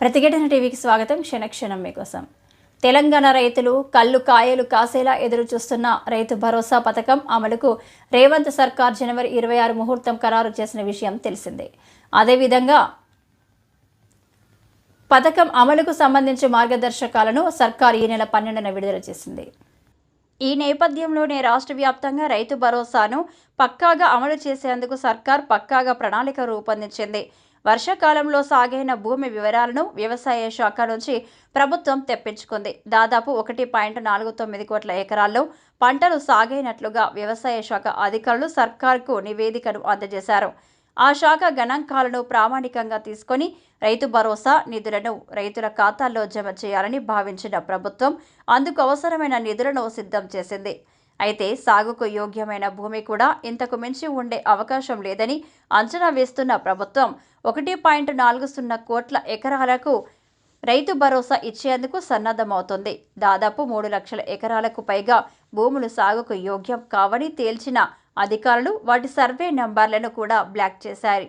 ప్రతిఘటన టీవీకి స్వాగతం. క్షణక్షణం మీకోసం. తెలంగాణ రైతులు కళ్ళు కాయలు కాసేలా ఎదురు చూస్తున్న రైతు భరోసా పథకం అమలుకు రేవంత్ సర్కార్ జనవరి ఇరవై ఆరు ముహూర్తం ఖరారు చేసిన విషయం తెలిసిందే. అదేవిధంగా పథకం అమలుకు సంబంధించి మార్గదర్శకాలను సర్కార్ ఈ నెల పన్నెండున విడుదల చేసింది. ఈ నేపథ్యంలోనే రాష్ట్ర వ్యాప్తంగా రైతు భరోసాను పక్కాగా అమలు చేసేందుకు సర్కార్ పక్కాగా ప్రణాళిక రూపొందించింది. వర్షాకాలంలో సాగైన భూమి వివరాలను వ్యవసాయ శాఖ నుంచి ప్రభుత్వం తెప్పించుకుంది. దాదాపు ఒకటి పాయింట్ నాలుగు తొమ్మిది కోట్ల ఎకరాల్లో పంటలు సాగైనట్లుగా వ్యవసాయ శాఖ అధికారులు సర్కార్కు నివేదికను అందజేశారు. ఆ శాఖ గణాంకాలను ప్రామాణికంగా తీసుకొని రైతు భరోసా నిధులను రైతుల ఖాతాల్లో జమ చేయాలని భావించిన ప్రభుత్వం అందుకు అవసరమైన నిధులను సిద్ధం చేసింది. అయితే సాగుకు యోగ్యమైన భూమి కూడా ఇంతకు మించి ఉండే అవకాశం లేదని అంచనా వేస్తున్న ప్రభుత్వం ఒకటి పాయింట్ నాలుగు సున్నా కోట్ల ఎకరాలకు రైతు భరోసా ఇచ్చేందుకు సన్నద్ధమవుతుంది. దాదాపు మూడు లక్షల ఎకరాలకు పైగా భూములు సాగుకు యోగ్యం కావని తేల్చిన అధికారులు వాటి సర్వే నంబర్లను కూడా బ్లాక్ చేశారు.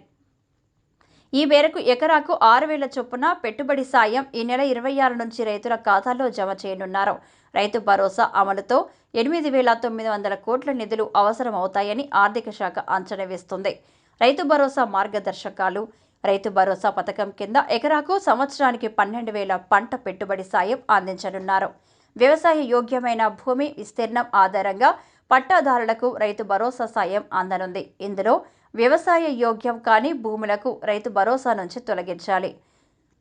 ఈ మేరకు ఎకరాకు ఆరు వేల చొప్పున పెట్టుబడి సాయం ఈ నెల ఇరవై ఆరు నుంచి రైతుల ఖాతాల్లో జమ చేయనున్నారు. రైతు భరోసా అమలుతో ఎనిమిది వేల తొమ్మిది వందల కోట్ల నిధులు అవసరమవుతాయని ఆర్థిక శాఖ అంచనా వేస్తుంది. రైతు భరోసా మార్గదర్శకాలు రైతు భరోసా పథకం కింద ఎకరాకు సంవత్సరానికి పన్నెండు వేల పంట పెట్టుబడి సాయం అందించనున్నారు. వ్యవసాయ యోగ్యమైన భూమి విస్తీర్ణం ఆధారంగా పట్టాదారులకు రైతు భరోసా సాయం అందనుంది. ఇందులో వ్యవసాయ యోగ్యం కాని భూములకు రైతు భరోసా నుంచి తొలగించాలి.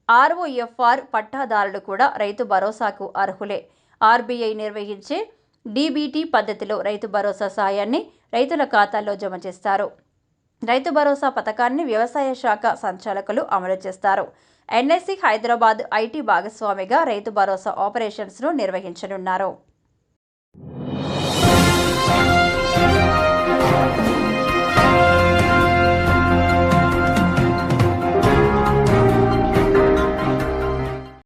ఆర్ఓఎఫ్ఆర్ పట్టాదారులు కూడా రైతు భరోసాకు అర్హులే. ఆర్బీఐ నిర్వహించే డీబీటీ పద్ధతిలో రైతు భరోసా సాయాన్ని రైతుల ఖాతాల్లో జమ చేస్తారు. రైతు భరోసా పథకాన్ని వ్యవసాయ శాఖ సంచాలకులు అమలు చేస్తారు. ఎన్ఎస్సి హైదరాబాద్ ఐటీ భాగస్వామిగా రైతు భరోసా ఆపరేషన్స్ను నిర్వహించనున్నారు.